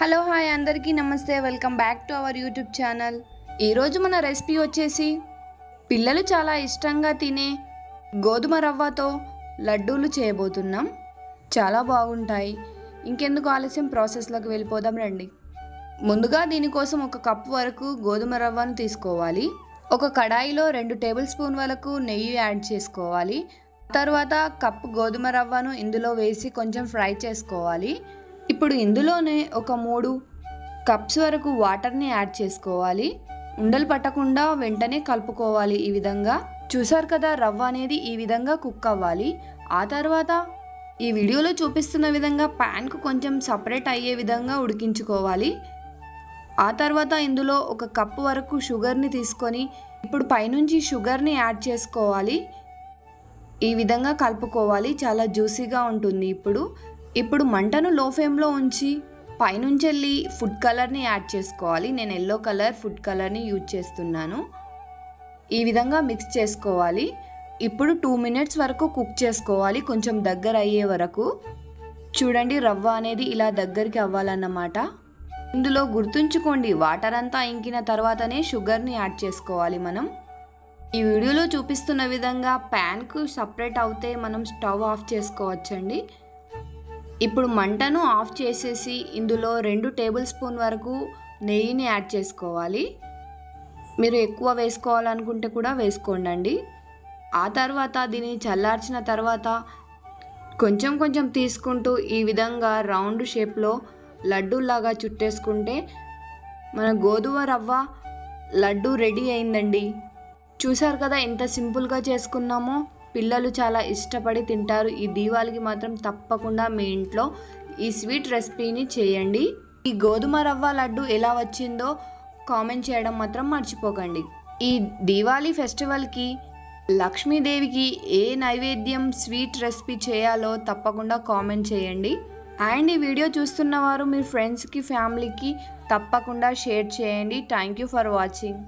Hello hi అందరికీ నమస్తే welcome back to our YouTube channel. ఈరోజు మన రెసిపీ వచ్చేసి పిల్లలు చాలా ఇష్టంగా తినే గోధుమ రవ్వతో లడ్డూలు చేయబోతున్నాం. చాలా బాగుంటాయి. ఇంకెందుకు ఆలస్యం ప్రాసెస్లోకి వెళ్ళిపోదాం రండి. ముందుగా దీనికోసం ఒక కప్ వరకు గోధుమ రవ్వను తీసుకోవాలి. ఒక కడాయిలో రెండు టేబుల్ స్పూన్ వరకు నెయ్యి యాడ్ చేసుకోవాలి. తర్వాత కప్ గోధుమ రవ్వను ఇందులో వేసి కొంచెం ఫ్రై చేసుకోవాలి. ఇప్పుడు ఇందులోనే ఒక మూడు కప్స్ వరకు వాటర్ని యాడ్ చేసుకోవాలి. ఉండలు పట్టకుండా వెంటనే కలుపుకోవాలి ఈ విధంగా. చూసారు కదా రవ్వ అనేది ఈ విధంగా కుక్ అవ్వాలి. ఆ తర్వాత ఈ వీడియోలో చూపిస్తున్న విధంగా ప్యాన్కు కొంచెం సపరేట్ అయ్యే విధంగా ఉడికించుకోవాలి. ఆ తర్వాత ఇందులో ఒక కప్పు వరకు షుగర్ని తీసుకొని ఇప్పుడు పైనుంచి షుగర్ని యాడ్ చేసుకోవాలి. ఈ విధంగా కలుపుకోవాలి. చాలా జ్యూసీగా ఉంటుంది ఇప్పుడు. ఇప్పుడు మంటను లో ఫ్లేమ్లో ఉంచి పైనుంచి వెళ్ళి ఫుడ్ కలర్ని యాడ్ చేసుకోవాలి. నేను ఎల్లో కలర్ ఫుడ్ కలర్ని యూజ్ చేస్తున్నాను. ఈ విధంగా మిక్స్ చేసుకోవాలి. ఇప్పుడు టూ మినిట్స్ వరకు కుక్ చేసుకోవాలి. కొంచెం దగ్గర అయ్యే వరకు. చూడండి రవ్వ అనేది ఇలా దగ్గరికి అవ్వాలన్నమాట. ఇందులో గుర్తుంచుకోండి వాటర్ అంతా ఇంకిన తర్వాతనే షుగర్ని యాడ్ చేసుకోవాలి మనం. ఈ వీడియోలో చూపిస్తున్న విధంగా ప్యాన్కు సపరేట్ అవుతే మనం స్టవ్ ఆఫ్ చేసుకోవచ్చండి. ఇప్పుడు మంటను ఆఫ్ చేసేసి ఇందులో రెండు టేబుల్ స్పూన్ వరకు నెయ్యిని యాడ్ చేసుకోవాలి. మీరు ఎక్కువ వేసుకోవాలనుకుంటే కూడా వేసుకోండి ఆ తర్వాత దీన్ని చల్లార్చిన తర్వాత కొంచెం కొంచెం తీసుకుంటూ ఈ విధంగా రౌండ్ షేప్లో లడ్డూలాగా చుట్టేసుకుంటే మన గోధుమ రవ్వ లడ్డు రెడీ అయిందండి. చూసారు కదా ఎంత సింపుల్గా చేసుకున్నామో? పిల్లలు చాలా ఇష్టపడి తింటారు. ఈ దీవాళికి మాత్రం తప్పకుండా మీ ఇంట్లో ఈ స్వీట్ రెసిపీని చేయండి. ఈ గోధుమ రవ్వ లడ్డు ఎలా వచ్చిందో కామెంట్ చేయడం మాత్రం మర్చిపోకండి. ఈ దీవాళీ ఫెస్టివల్కి లక్ష్మీదేవికి ఏ నైవేద్యం స్వీట్ రెసిపీ చేయాలో తప్పకుండా కామెంట్ చేయండి. అండ్ ఈ వీడియో చూస్తున్న వారు మీ ఫ్రెండ్స్కి ఫ్యామిలీకి తప్పకుండా షేర్ చేయండి. Thank you for watching.